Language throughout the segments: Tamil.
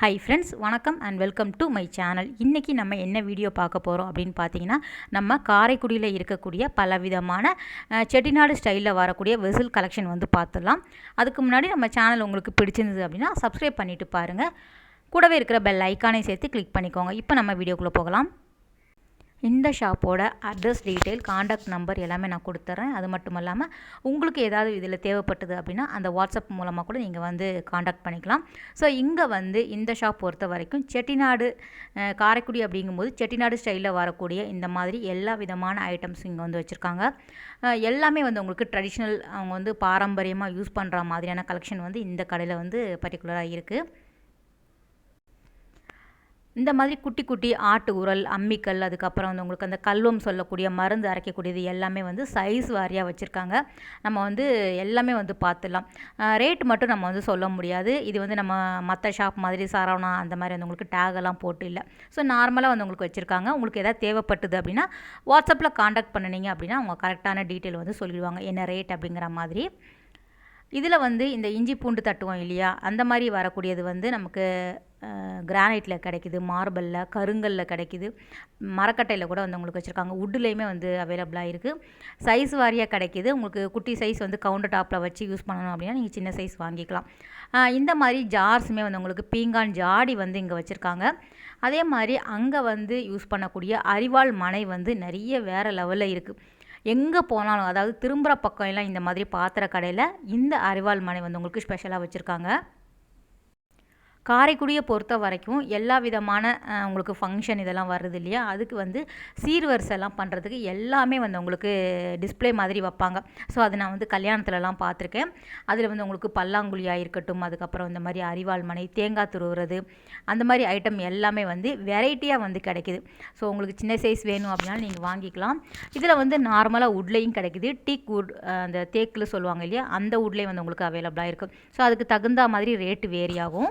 ஹை ஃப்ரெண்ட்ஸ் வணக்கம் and welcome to my channel இன்றைக்கி நம்ம என்ன வீடியோ பார்க்க போகிறோம் அப்படின்னு பார்த்தீங்கன்னா நம்ம காரைக்குடியில் இருக்கக்கூடிய பலவிதமான செட்டிநாடு ஸ்டைலில் வரக்கூடிய வெசில் கலெக்ஷன் வந்து பார்த்துடலாம். அதுக்கு முன்னாடி நம்ம சேனல் உங்களுக்கு பிடிச்சிருந்தது அப்படின்னா சப்ஸ்கிரைப் பண்ணிவிட்டு பாருங்கள் கூடவே இருக்கிற பெல் ஐக்கானை சேர்த்து கிளிக் பண்ணிக்கோங்க. இப்போ நம்ம வீடியோக்குள்ளே போகலாம். இந்த ஷாப்போட அட்ரஸ் டீட்டெயில் காண்டாக்ட் நம்பர் எல்லாமே நான் கொடுத்துட்றேன் அது மட்டும் இல்லாமல் உங்களுக்கு ஏதாவது இதில் தேவைப்பட்டது அப்படின்னா அந்த வாட்ஸ்அப் மூலமாக கூட நீங்கள் வந்து காண்டாக்ட் பண்ணிக்கலாம். ஸோ இங்கே வந்து இந்த ஷாப் பொறுத்த வரைக்கும் செட்டிநாடு காரைக்குடி அப்படிங்கும்போது செட்டிநாடு ஸ்டைலில் வரக்கூடிய இந்த மாதிரி எல்லா விதமான ஐட்டம்ஸ் இங்கே வந்து வச்சுருக்காங்க. எல்லாமே வந்து உங்களுக்கு ட்ரெடிஷ்னல் அவங்க வந்து பாரம்பரியமாக யூஸ் பண்ணுற மாதிரியான கலெக்ஷன் வந்து இந்த கடையில் வந்து பர்டிகுலராக இருக்குது இந்த மாதிரி குட்டி குட்டி ஆட்டு உரல் அம்மிக்கல் அதுக்கப்புறம் வந்து உங்களுக்கு அந்த கல்வம் சொல்லக்கூடிய மருந்து அரைக்கக்கூடியது எல்லாமே வந்து சைஸ் வாரியாக வச்சுருக்காங்க. நம்ம வந்து எல்லாமே வந்து பார்த்துடலாம் ரேட் மட்டும் நம்ம வந்து சொல்ல முடியாது. இது வந்து நம்ம மற்ற ஷாப் மாதிரி சரவணா அந்த மாதிரி வந்து உங்களுக்கு டேக் எல்லாம் போட்டு இல்லை. ஸோ நார்மலாக வந்து உங்களுக்கு வச்சுருக்காங்க. உங்களுக்கு எதாவது தேவைப்பட்டது அப்படின்னா வாட்ஸ்அப்பில் காண்டாக்ட் பண்ணினீங்க அப்படின்னா அவங்க கரெக்டான டீட்டெயில் வந்து சொல்லிடுவாங்க. என்ன ரேட் அப்படிங்கிற மாதிரி. இதில் வந்து இந்த இஞ்சி பூண்டு தட்டுவோம் இல்லையா? அந்த மாதிரி வரக்கூடியது வந்து நமக்கு கிரானைட்டில் கிடைக்குது மார்பலில் கருங்கல்ல கிடைக்குது. மரக்கட்டையில் கூட வந்து உங்களுக்கு வச்சுருக்காங்க. வுட்டுலேயுமே வந்து அவைலபிளாக இருக்குது சைஸ் வாரியாக கிடைக்குது. உங்களுக்கு குட்டி சைஸ் வந்து கவுண்டர் டாப்பில் வச்சு யூஸ் பண்ணணும் அப்படின்னா நீங்கள் சின்ன சைஸ் வாங்கிக்கலாம். இந்த மாதிரி ஜார்ஸுமே வந்து உங்களுக்கு பீங்கான் ஜாடி வந்து இங்கே வச்சுருக்காங்க. அதே மாதிரி அங்கே வந்து யூஸ் பண்ணக்கூடிய அரிவாள் மனை வந்து நிறைய வேறு லெவலில் இருக்குது எங்கே போனாலும் அதாவது திரும்புகிற பக்கம் எல்லாம் இந்த மாதிரி பாத்திர கடையில் இந்த அரிவாள் மனை வந்து உங்களுக்கு ஸ்பெஷலாக வச்சுருக்காங்க. காரைக்குடியை பொறுத்த வரைக்கும் எல்லா விதமான உங்களுக்கு ஃபங்க்ஷன் இதெல்லாம் வருது இல்லையா? அதுக்கு வந்து சீர்வரிசைலாம் பண்ணுறதுக்கு எல்லாமே வந்து உங்களுக்கு டிஸ்ப்ளே மாதிரி வைப்பாங்க. ஸோ அது நான் வந்து கல்யாணத்துலலாம் பார்த்துருக்கேன். அதில் வந்து உங்களுக்கு பல்லாங்குழியாக இருக்கட்டும் அதுக்கப்புறம் இந்த மாதிரி அரிவாள் மனை தேங்காய் துருவுறது அந்த மாதிரி ஐட்டம் எல்லாமே வந்து வெரைட்டியாக வந்து கிடைக்குது. ஸோ உங்களுக்கு சின்ன சைஸ் வேணும் அப்படின்னாலும் நீங்கள் வாங்கிக்கலாம். இதில் வந்து நார்மலாக உட்லேயும் கிடைக்குது. டீக் வுட் அந்த தேக்கில் சொல்லுவாங்க இல்லையா? அந்த வுட்லேயும் வந்து உங்களுக்கு அவைலபிளாக இருக்குது ஸோ அதுக்கு தகுந்த மாதிரி ரேட்டு வேரி ஆகும்.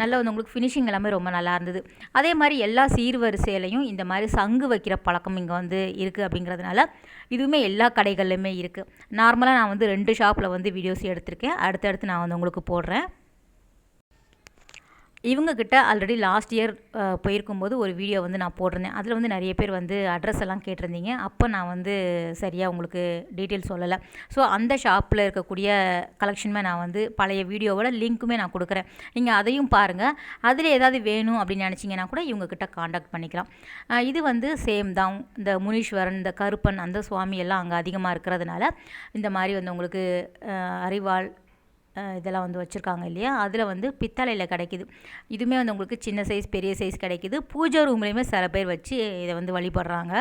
நல்லா வந்து உங்களுக்கு ஃபினிஷிங் எல்லாமே ரொம்ப நல்லா இருந்தது. அதே மாதிரி எல்லா சீர்வரிசையிலையும் இந்த மாதிரி சங்கு வைக்கிற பழக்கம் இங்கே வந்து இருக்குது அப்படிங்கிறதுனால இதுவுமே எல்லா கடைகள்லையுமே இருக்குது நார்மலாக நான் வந்து ரெண்டு ஷாப்பில் வந்து வீடியோஸ் எடுத்திருக்கேன். அடுத்தடுத்து நான் வந்து உங்களுக்கு போடுறேன். இவங்கக்கிட்ட ஆல்ரெடி லாஸ்ட் இயர் போயிருக்கும்போது ஒரு வீடியோ வந்து நான் போட்டிருந்தேன். அதில் வந்து நிறைய பேர் வந்து அட்ரஸ் எல்லாம் கேட்டிருந்தீங்க. அப்போ நான் வந்து சரியாக உங்களுக்கு டீட்டெயில் சொல்லலை. ஸோ அந்த ஷாப்பில் இருக்கக்கூடிய கலெக்ஷனுமே நான் வந்து பழைய வீடியோவோட லிங்க்குமே நான் கொடுக்குறேன். நீங்கள் அதையும் பாருங்கள் அதில் ஏதாவது வேணும் அப்படின்னு நினச்சிங்கன்னா கூட இவங்கக்கிட்ட காண்டாக்ட் பண்ணிக்கலாம். இது வந்து சேம் தான். இந்த முனீஸ்வரன் இந்த கருப்பன் அந்த சுவாமி எல்லாம் அங்கே அதிகமாக இருக்கிறதுனால இந்த மாதிரி வந்து உங்களுக்கு அஹ், அரிவாள் இதெல்லாம் வந்து வச்சுருக்காங்க இல்லையா? அதில் வந்து பித்தளையில் கிடைக்கிது. இதுவுமே வந்து உங்களுக்கு சின்ன சைஸ் பெரிய சைஸ் கிடைக்குது. பூஜை ரூம்லேயுமே சில பேர் வச்சு இதை வந்து வழிபடுறாங்க.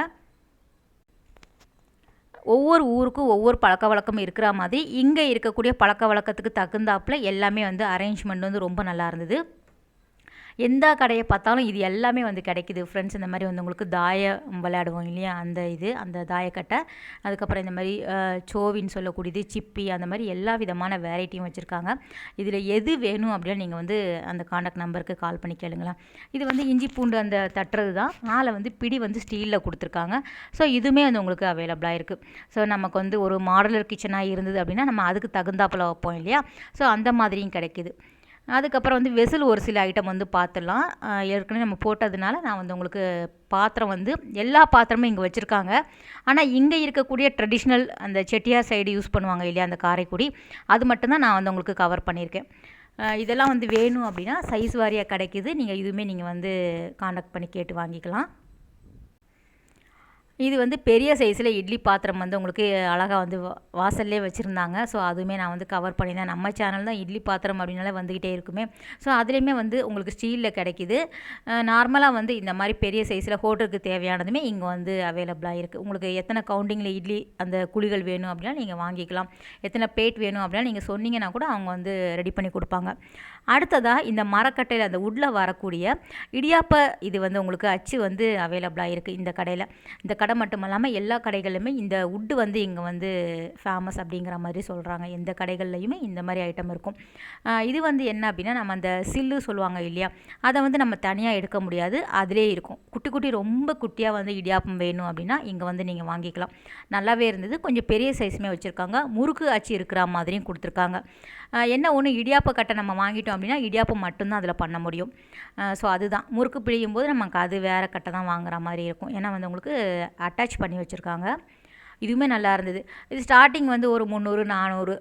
ஒவ்வொரு ஊருக்கும் ஒவ்வொரு பழக்க வழக்கம் இருக்கிற மாதிரி இங்கே இருக்கக்கூடிய பழக்க வழக்கத்துக்கு தகுந்தாப்புல எல்லாமே வந்து அரேஞ்ச்மெண்ட் வந்து ரொம்ப நல்லா இருந்தது. எந்த கடையை பார்த்தாலும் இது எல்லாமே வந்து கிடைக்குது. ஃப்ரெண்ட்ஸ் இந்த மாதிரி வந்து உங்களுக்கு தாயம் விளையாடுவோம் இல்லையா? அந்த இது அந்த தாயக்கட்டை. அதுக்கப்புறம் இந்த மாதிரி சோவின்னு சொல்லக்கூடியது சிப்பி அந்த மாதிரி எல்லா விதமான வெரைட்டியும் வச்சுருக்காங்க. இதில் எது வேணும் அப்படின்னு நீங்கள் வந்து அந்த காண்டாக்ட் நம்பருக்கு கால் பண்ணி கேளுங்களேன். இது வந்து இஞ்சி பூண்டு அந்த தட்டுறது தான். மேலே வந்து பிடி வந்து ஸ்டீலில் கொடுத்துருக்காங்க. ஸோ இதுவுமே வந்து உங்களுக்கு அவைலபிளாக இருக்குது ஸோ நமக்கு வந்து ஒரு மாடலர் கிச்சனாக இருந்தது அப்படின்னா நம்ம அதுக்கு தகுந்தாப்பில் வைப்போம் இல்லையா? ஸோ அந்த மாதிரியும் கிடைக்குது. அதுக்கப்புறம் வந்து வெசில் ஒரு சில ஐட்டம் வந்து பார்த்துடலாம் ஏற்கனவே நம்ம போட்டதுனால நான் வந்து உங்களுக்கு பாத்திரம் வந்து எல்லா பாத்திரமும் இங்கே வச்சுருக்காங்க. ஆனால் இங்கே இருக்கக்கூடிய ட்ரெடிஷ்னல் அந்த செட்டியார் சைடு யூஸ் பண்ணுவாங்க இல்லையா அந்த காரைக்குடி அது மட்டும்தான் நான் வந்து உங்களுக்கு கவர் பண்ணியிருக்கேன். இதெல்லாம் வந்து வேணும் அப்படின்னா சைஸ் வாரியாக கிடைக்கிது. நீங்கள் இதுவுமே நீங்கள் வந்து காண்டாக்ட் பண்ணி கேட்டு வாங்கிக்கலாம். இது வந்து பெரிய சைஸில் இட்லி பாத்திரம் வந்து உங்களுக்கு அழகாக வந்து வா- வாசல்லே வச்சுருந்தாங்க. ஸோ அதுவுமே நான் வந்து கவர் பண்ணியிருந்தேன். நம்ம சேனல் தான் இட்லி பாத்திரம் அப்படின்னாலே வந்துக்கிட்டே இருக்குமே. ஸோ அதுலேயுமே வந்து உங்களுக்கு ஸ்டீலில் கிடைக்கிது. நார்மலாக வந்து இந்த மாதிரி பெரிய சைஸில் ஹோட்டலுக்கு தேவையானதுமே இங்கே வந்து அவைலபிளாக இருக்குது உங்களுக்கு எத்தனை கவுண்டிங்கில் இட்லி அந்த குழிகள் வேணும் அப்படின்னா நீங்கள் வாங்கிக்கலாம். எத்தனை பிளேட் வேணும் அப்படின்னா நீங்கள் சொன்னீங்கன்னா கூட அவங்க வந்து ரெடி பண்ணி கொடுப்பாங்க. அடுத்ததாக இந்த மரக்கட்டையில் அந்த உட்டில் வரக்கூடிய இடியாப்ப இது வந்து உங்களுக்கு அச்சு வந்து அவைலபிளாக இருக்குது இந்த கடையில். இந்த கடை மட்டும் இல்லாமல் எல்லா கடைகளிலுமே இந்த உட்டு வந்து இங்கே வந்து ஃபேமஸ் அப்படிங்கிற மாதிரி சொல்கிறாங்க எந்த கடைகள்லையுமே இந்த மாதிரி ஐட்டம் இருக்கும். இது வந்து என்ன அப்படின்னா நம்ம அந்த சில்லு சொல்லுவாங்க இல்லையா? அதை வந்து நம்ம தனியாக எடுக்க முடியாது. அதிலே இருக்கும். குட்டி குட்டி ரொம்ப குட்டியாக வந்து இடியாப்பம் வேணும் அப்படின்னா இங்கே வந்து நீங்கள் வாங்கிக்கலாம். நல்லாவே இருந்தது. கொஞ்சம் பெரிய சைஸுமே வச்சுருக்காங்க. முறுக்கு அச்சு இருக்கிற மாதிரியும் கொடுத்துருக்காங்க. என்ன ஒன்று இடியாப்ப கட்டை நம்ம வாங்கிட்டோம் அப்படின்னா இடியாப்பம் மட்டும்தான் அதில் பண்ண முடியும். ஸோ அதுதான். முறுக்கு பிழியும் போது நமக்கு அது வேறு கட்டை தான் வாங்குற மாதிரி இருக்கும். ஏன்னா வந்து உங்களுக்கு அட்டாச் பண்ணி வச்சுருக்காங்க. இதுவுமே நல்லா இருந்தது. இது ஸ்டார்டிங் வந்து ஒரு முந்நூறு நானூறு.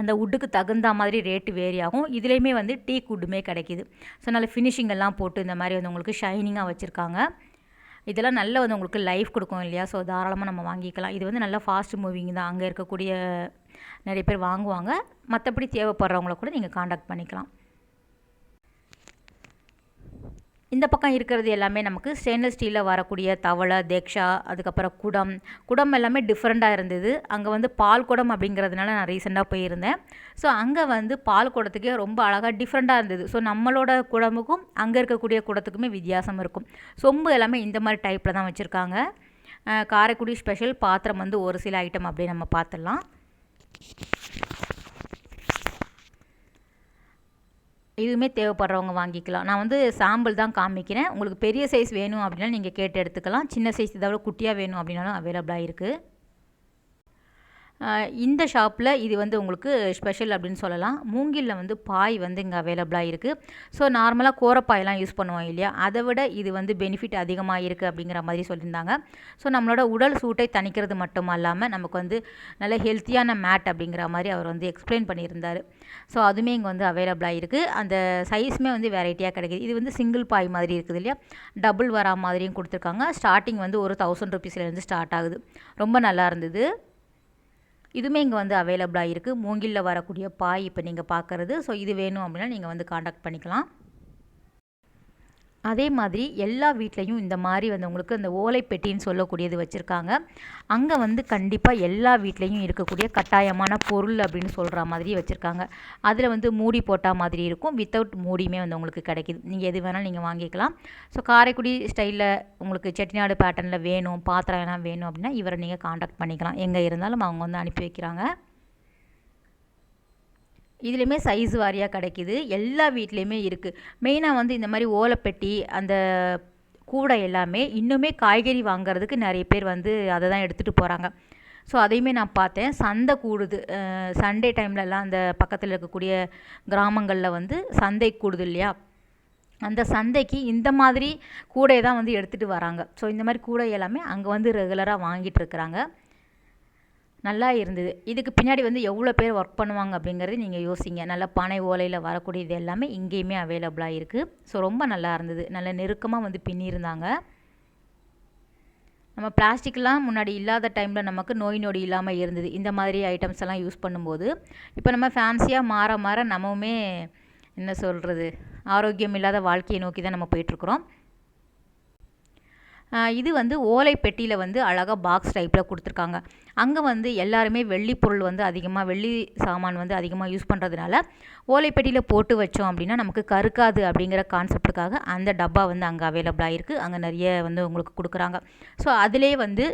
அந்த உட்டுக்கு தகுந்த மாதிரி ரேட்டு வேரி ஆகும். இதுலேயுமே வந்து டீ குட்டுமே கிடைக்கிது. ஸோ நல்ல ஃபினிஷிங் எல்லாம் போட்டு இந்த மாதிரி வந்து உங்களுக்கு ஷைனிங்காக வச்சுருக்காங்க. இதெல்லாம் நல்ல வந்து உங்களுக்கு லைஃப் கொடுக்கும் இல்லையா? ஸோ தாராளமாக நம்ம வாங்கிக்கலாம். இது வந்து நல்லா ஃபாஸ்ட் மூவிங் தான். அங்கே இருக்கக்கூடிய நிறைய பேர் வாங்குவாங்க. மற்றபடி தேவைப்படுறவங்கள கூட நீங்கள் காண்டாக்ட் பண்ணிக்கலாம். இந்த பக்கம் இருக்கிறது எல்லாமே நமக்கு ஸ்டெயின்லெஸ் ஸ்டீலில் வரக்கூடிய தவளை தேக்ஷா அதுக்கப்புறம் குடம். குடம் எல்லாமே டிஃப்ரெண்ட்டாக இருந்தது. அங்கே வந்து பால் குடம் அப்படிங்கிறதுனால நான் ரீசெண்டாக போயிருந்தேன். ஸோ அங்கே வந்து பால் குடத்துக்கே ரொம்ப அழகாக டிஃப்ரெண்ட்டாக இருந்தது. ஸோ நம்மளோட குடமுக்கும் அங்கே இருக்கக்கூடிய குடத்துக்குமே வித்தியாசம் இருக்கும். சொம்பு எல்லாமே இந்த மாதிரி டைப்பில் தான் வச்சுருக்காங்க. காரைக்குடி ஸ்பெஷல் பாத்திரம் வந்து ஒரு சில ஐட்டம் அப்படியே நம்ம பார்த்துடலாம் இதுவுமே தேவைப்படுறவங்க வாங்கிக்கலாம். நான் வந்து சாம்பிள் தான் காமிக்கிறேன். உங்களுக்கு பெரிய சைஸ் வேணும் அப்படின்னா நீங்கள் கேட்டு எடுத்துக்கலாம். சின்ன சைஸ் இதை விட குட்டியாக வேணும் அப்படின்னாலும் அவைலபிளாக இருக்குது இந்த ஷாப்பில் இது வந்து உங்களுக்கு ஸ்பெஷல் அப்படின்னு சொல்லலாம். மூங்கிலில் வந்து பாய் வந்து இங்கே அவைலபிளாக இருக்குது ஸோ நார்மலாக கோரப்பாயெல்லாம் யூஸ் பண்ணுவோம் இல்லையா? அதை விட இது வந்து பெனிஃபிட் அதிகமாக இருக்குது அப்படிங்கிற மாதிரி சொல்லியிருந்தாங்க. ஸோ நம்மளோட உடல் சூட்டை தணிக்கிறது மட்டும் இல்லாமல் நமக்கு வந்து நல்ல ஹெல்த்தியான மேட் அப்படிங்கிற மாதிரி அவர் வந்து எக்ஸ்பிளைன் பண்ணியிருந்தார். ஸோ அதுவுமே இங்கே வந்து அவைலபிளாக இருக்குது அந்த சைஸுமே வந்து வெரைட்டியாக கிடைக்கிது. இது வந்து சிங்கிள் பாய் மாதிரி இருக்குது இல்லையா? டபுள் வரா மாதிரியும் கொடுத்துருக்காங்க. ஸ்டார்டிங் வந்து ஒரு தௌசண்ட் ருபீஸ்லேருந்து ஸ்டார்ட் ஆகுது. ரொம்ப நல்லா இருந்தது. இதுவுமே இங்கே வந்து அவைலபிளாக இருக்குது மூங்கிலில் வரக்கூடிய பாய் இப்போ நீங்கள் பார்க்குறது ஸோ இது வேணும் அப்படின்னா நீங்கள் வந்து காண்டாக்ட் பண்ணிக்கலாம். அதே மாதிரி எல்லா வீட்லேயும் இந்த மாதிரி வந்து உங்களுக்கு அந்த ஓலைப்பெட்டின்னு சொல்லக்கூடியது வச்சுருக்காங்க. அங்கே வந்து கண்டிப்பாக எல்லா வீட்லேயும் இருக்கக்கூடிய கட்டாயமான பொருள் அப்படின்னு சொல்கிற மாதிரி வச்சுருக்காங்க. அதில் வந்து மூடி போட்டால் மாதிரி இருக்கும். வித்தவுட் மூடியுமே வந்து உங்களுக்கு கிடைக்கிது. நீங்கள் எது வேணாலும் நீங்கள் வாங்கிக்கலாம். ஸோ காரைக்குடி ஸ்டைலில் உங்களுக்கு செட்டிநாடு பேட்டர்னில் வேணும் பாத்திரம் எல்லாம் வேணும் அப்படின்னா இவரை நீங்கள் காண்டாக்ட் பண்ணிக்கலாம். எங்கே இருந்தாலும் அவங்க வந்து அனுப்பி வைக்கிறாங்க. இதுலேயுமே சைஸ் வாரியாக கிடைக்கிது. எல்லா வீட்லேயுமே இருக்குது மெயினாக வந்து இந்த மாதிரி ஓலைப்பெட்டி அந்த கூடை எல்லாமே இன்னுமே காய்கறி வாங்குறதுக்கு நிறைய பேர் வந்து அதை தான் எடுத்துகிட்டு போகிறாங்க ஸோ அதையுமே நான் பார்த்தேன். சந்தை கூடுது. சண்டே டைம்லலாம் அந்த பக்கத்தில் இருக்கக்கூடிய கிராமங்களில் வந்து சந்தை கூடுது இல்லையா? அந்த சந்தைக்கு இந்த மாதிரி கூடையை தான் வந்து எடுத்துகிட்டு வராங்க. ஸோ இந்த மாதிரி கூடை எல்லாமே அங்கே வந்து ரெகுலராக வாங்கிட்டு இருக்கிறாங்க. நல்லா இருந்தது. இதுக்கு பின்னாடி வந்து எவ்வளோ பேர் ஒர்க் பண்ணுவாங்க அப்படிங்கிறது நீங்கள் யோசிங்க. நல்லா பனை ஓலையில் வரக்கூடியது எல்லாமே இங்கேயுமே அவைலபிளாக இருக்குது ஸோ ரொம்ப நல்லா இருந்தது. நல்ல நெருக்கமாக வந்து பின்னியிருந்தாங்க நம்ம பிளாஸ்டிக்லாம் முன்னாடி இல்லாத டைமில் நமக்கு நோய் நொடி இல்லாமல் இருந்தது. இந்த மாதிரி ஐட்டம்ஸ் எல்லாம் யூஸ் பண்ணும்போது. இப்போ நம்ம ஃபேன்சியாக மாற மாற நம்மவுமே என்ன சொல்கிறது ஆரோக்கியம் இல்லாத வாழ்க்கையை நோக்கி தான் நம்ம போயிட்டுருக்குறோம் இது வந்து ஓலை பெட்டியில் வந்து அழகாக பாக்ஸ் டைப்பில் கொடுத்துருக்காங்க. அங்கே வந்து எல்லாருமே வெள்ளி பொருள் வந்து அதிகமாக வெள்ளி சாமான் வந்து அதிகமாக யூஸ் பண்ணுறதுனால ஓலை பெட்டியில் போட்டு வச்சோம் அப்படின்னா நமக்கு கருக்காது அப்படிங்கிற கான்செப்டுக்காக அந்த டப்பா வந்து அங்கே அவைலபிளாக இருக்குது அங்கே நிறைய வந்து உங்களுக்கு கொடுக்குறாங்க. ஸோ அதிலே வந்து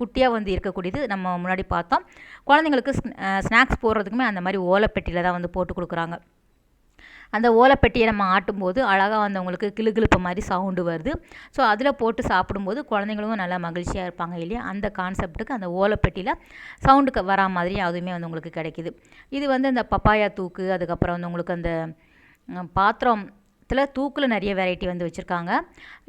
குட்டியாக வந்து இருக்கக்கூடியது நம்ம முன்னாடி பார்த்தோம். குழந்தைங்களுக்கு ஸ்நாக்ஸ் போடுறதுக்குமே அந்த மாதிரி ஓலை பெட்டியில் தான் வந்து போட்டு கொடுக்குறாங்க. அந்த ஓலைப்பெட்டியை நம்ம ஆட்டும்போது அழகாக வந்து அவங்களுக்கு கிளுகிழுப்பு மாதிரி சவுண்டு வருது. ஸோ அதில் போட்டு சாப்பிடும்போது குழந்தைங்களும் நல்லா மகிழ்ச்சியாக இருப்பாங்க இல்லையா? அந்த கான்செப்ட்டுக்கு அந்த ஓலைப்பெட்டியில் சவுண்டுக்கு வரா மாதிரி அதுவுமே வந்து உங்களுக்கு கிடைக்கிது. இது வந்து இந்த பப்பாயா தூக்கு அதுக்கப்புறம் வந்து உங்களுக்கு அந்த பாத்திரம் இதில் தூக்கில் நிறைய வெரைட்டி வந்து வச்சுருக்காங்க.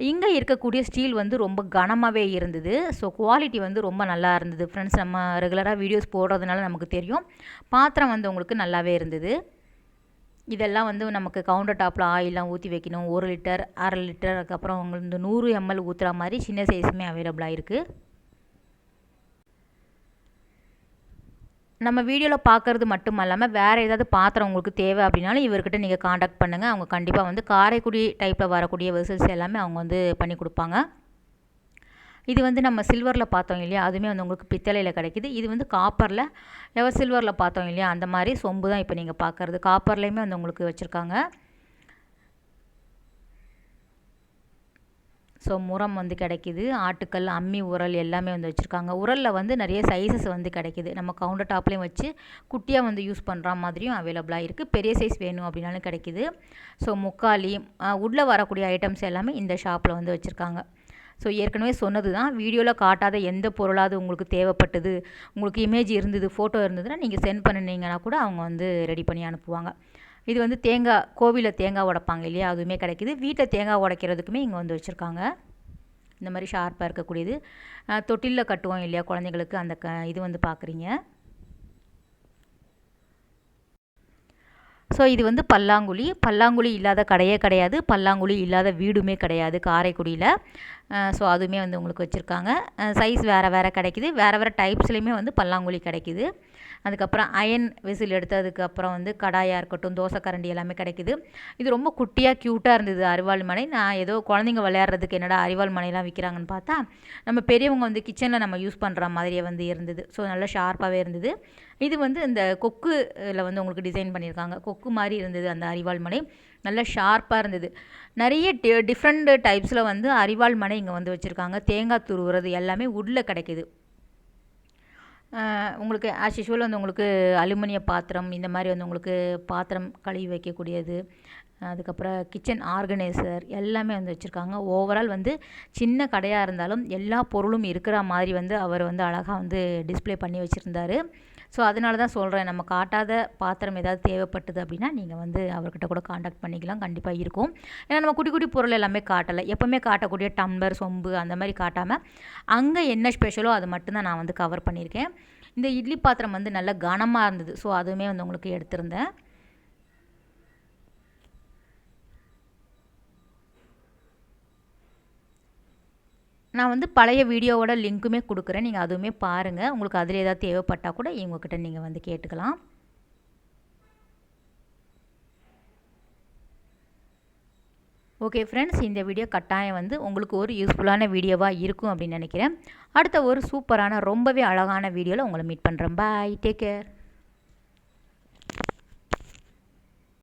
இங்கே இருக்கக்கூடிய ஸ்டீல் வந்து ரொம்ப கனமாகவே இருந்தது. ஸோ குவாலிட்டி வந்து ரொம்ப நல்லா இருந்தது. ஃப்ரெண்ட்ஸ் நம்ம ரெகுலராக வீடியோஸ் போடுறதுனால நமக்கு தெரியும். பாத்திரம் வந்து உங்களுக்கு நல்லாவே இருந்தது. இதெல்லாம் வந்து நமக்கு கவுண்டர் டாப்பில் ஆயிலெலாம் ஊற்றி வைக்கணும். ஒரு லிட்டர் அரை லிட்டர் அதுக்கப்புறம் இந்த நூறு எம்எல் ஊற்றுற மாதிரி சின்ன சைஸுமே அவைலபிளாக இருக்குது நம்ம வீடியோவில் பார்க்குறது மட்டும் இல்லாமல் வேறு ஏதாவது பாத்திரம் உங்களுக்கு தேவை அப்படின்னாலும் இவர்கிட்ட நீங்கள் காண்டாக்ட் பண்ணுங்கள் அவங்க கண்டிப்பாக வந்து காரைக்குடி டைப்பில் வரக்கூடிய வெசல்ஸ் எல்லாமே அவங்க வந்து பண்ணி கொடுப்பாங்க. இது வந்து நம்ம சில்வரில் பார்த்தோம் இல்லையா? அதுவுமே வந்து உங்களுக்கு பித்தளையில் கிடைக்கிது. இது வந்து காப்பரில் எவர் சில்வரில் பார்த்தோம் இல்லையா? அந்த மாதிரி சொம்பு தான் இப்போ நீங்கள் பார்க்குறது. காப்பர்லேயுமே வந்து உங்களுக்கு வச்சுருக்காங்க. ஸோ முரம் வந்து கிடைக்கிது. ஆட்டுக்கல் அம்மி உரல் எல்லாமே வந்து வச்சுருக்காங்க. உரலில் வந்து நிறைய சைஸஸ் வந்து கிடைக்கிது. நம்ம கவுண்டர் டாப்லேயும் வச்சு குட்டியாக வந்து யூஸ் பண்ணுற மாதிரியும் அவைலபிளாக இருக்குது பெரிய சைஸ் வேணும் அப்படின்னாலும் கிடைக்கிது. ஸோ முக்காலி உள்ளே வரக்கூடிய ஐட்டம்ஸ் எல்லாமே இந்த ஷாப்பில் வந்து வச்சுருக்காங்க. ஸோ ஏற்கனவே சொன்னது தான். வீடியோவில் காட்டாத எந்த பொருளாவது உங்களுக்கு தேவைப்பட்டது உங்களுக்கு இமேஜ் இருந்தது ஃபோட்டோ இருந்ததுன்னா நீங்கள் சென்ட் பண்ணினீங்கன்னா கூட அவங்க வந்து ரெடி பண்ணி அனுப்புவாங்க. இது வந்து தேங்காய் கோவிலில் தேங்காய் உடைப்பாங்க இல்லையா? அதுவுமே கிடைக்கிது. வீட்டில் தேங்காய் உடைக்கிறதுக்குமே இங்கே வந்து வச்சுருக்காங்க. இந்த மாதிரி ஷார்ப்பாக இருக்கக்கூடியது. தொட்டிலில் கட்டுவோம் இல்லையா குழந்தைங்களுக்கு அந்த க இது வந்து பார்க்குறீங்க ஸோ இது வந்து பல்லாங்குழி. பல்லாங்குழி இல்லாத கடையே கிடையாது. பல்லாங்குழி இல்லாத வீடுமே கிடையாது காரைக்குடியில். ஸோ அதுவுமே வந்து உங்களுக்கு வச்சுருக்காங்க. சைஸ் வேறு வேறு கிடைக்கிது. வேறு வேறு டைப்ஸ்லேயுமே வந்து பல்லாங்குழி கிடைக்கிது. அதுக்கப்புறம் அயன் விசில் எடுத்ததுக்கப்புறம் வந்து கடாயாக இருக்கட்டும் தோசை கரண்டி எல்லாமே கிடைக்கிது. இது ரொம்ப குட்டியாக க்யூட்டாக இருந்தது அரிவாள் மனை. நான் ஏதோ குழந்தைங்க விளையாடுறதுக்கு என்னடா அரிவாள் மனைலாம் விற்கிறாங்கன்னு பார்த்தா நம்ம பெரியவங்க வந்து கிச்சனில் நம்ம யூஸ் பண்ணுற மாதிரியே வந்து இருந்தது. ஸோ நல்லா ஷார்ப்பாகவே இருந்தது. இது வந்து இந்த கொக்குல வந்து உங்களுக்கு டிசைன் பண்ணியிருக்காங்க. கொக்கு மாதிரி இருந்தது அந்த அரிவாள் மனை. நல்லா ஷார்ப்பாக இருந்தது. நிறைய டி டிஃப்ரெண்ட் டைப்ஸில் வந்து அரிவாள் மனை இங்கே வந்து வச்சுருக்காங்க. தேங்காய் துருவுறது எல்லாமே உள்ள கிடைக்கிது. உங்களுக்கு ஆஸ் யூஷுவல் வந்து உங்களுக்கு அலுமினிய பாத்திரம் இந்த மாதிரி வந்து உங்களுக்கு பாத்திரம் கழுவி வைக்கக்கூடியது. அதுக்கப்புறம் கிச்சன் ஆர்கனைசர் எல்லாமே வந்து வச்சுருக்காங்க. ஓவரால் வந்து சின்ன கடையாக இருந்தாலும் எல்லா பொருளும் இருக்கிற மாதிரி வந்து அவர் வந்து அழகாக வந்து டிஸ்பிளே பண்ணி வச்சுருந்தாரு. ஸோ அதனால தான் சொல்கிறேன் நம்ம காட்டாத பாத்திரம் ஏதாவது தேவைப்பட்டது அப்படின்னா நீங்கள் வந்து அவர்கிட்ட கூட காண்டாக்ட் பண்ணிக்கலாம். கண்டிப்பாக இருக்கும். ஏன்னா நம்ம குட்டி குட்டி பொருள் எல்லாமே காட்டலை. எப்போவுமே காட்டக்கூடிய டம்ளர் சொம்பு அந்த மாதிரி காட்டாமல் அங்கே என்ன ஸ்பெஷலோ அது மட்டும்தான் நான் வந்து கவர் பண்ணியிருக்கேன். இந்த இட்லி பாத்திரம் வந்து நல்ல கனமாக இருந்தது. ஸோ அதுவுமே வந்து உங்களுக்கு எடுத்திருந்தேன். நான் வந்து பழைய வீடியோவோட லிங்க்குமே கொடுக்குறேன். நீங்கள் அதுவுமே பாருங்கள் உங்களுக்கு அதில் ஏதாவது தேவைப்பட்டால் கூட இவங்கக்கிட்ட நீங்கள் வந்து கேட்டுக்கலாம். ஓகே ஃப்ரெண்ட்ஸ் இந்த வீடியோ கட்டாயம் வந்து உங்களுக்கு ஒரு யூஸ்ஃபுல்லான வீடியோவாக இருக்கும் அப்படின்னு நினைக்கிறேன். அடுத்த ஒரு சூப்பரான ரொம்பவே அழகான வீடியோவில் உங்களை மீட் பண்ணுறேன் பாய் டேக் கேர்